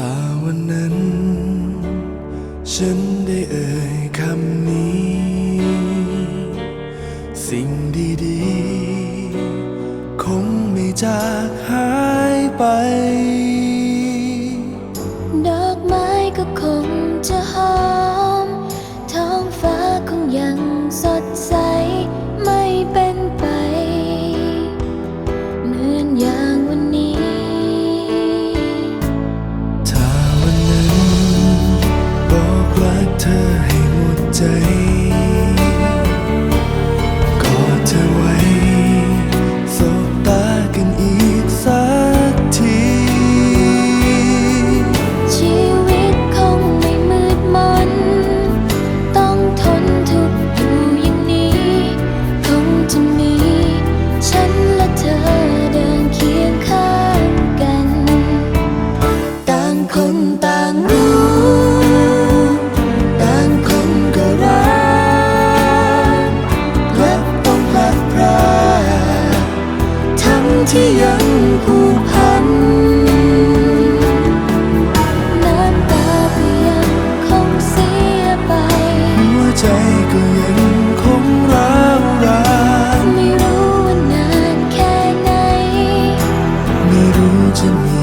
ถ้าวันนั้น ฉันได้เอ่ยคำนี้ สิ่งดีๆ คงไม่จากหายไป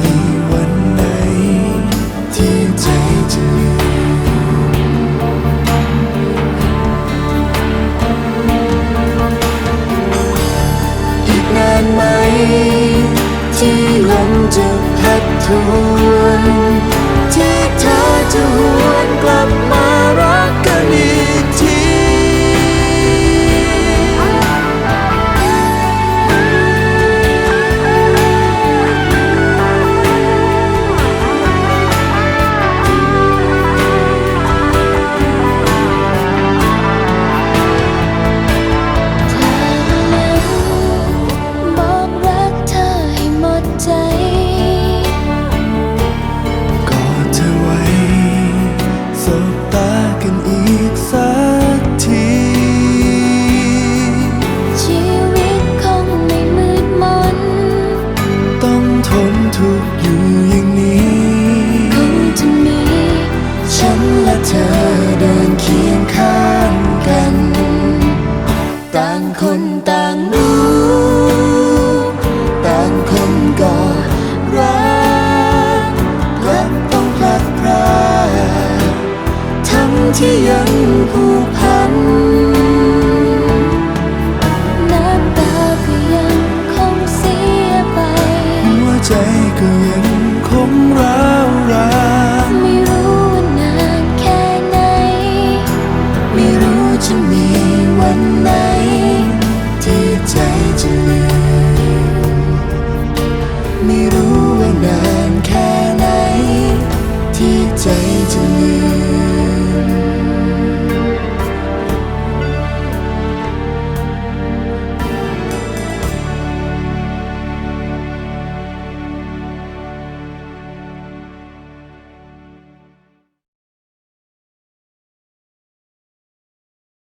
มีวันไหน ที่ใจจะอีกนานไหม ที่ลมจะพัดทวนที่เธอจะหวางรู้ต่างคนก็รักและต้องพลัดพรากทำที่ยังผูกพัน destiny.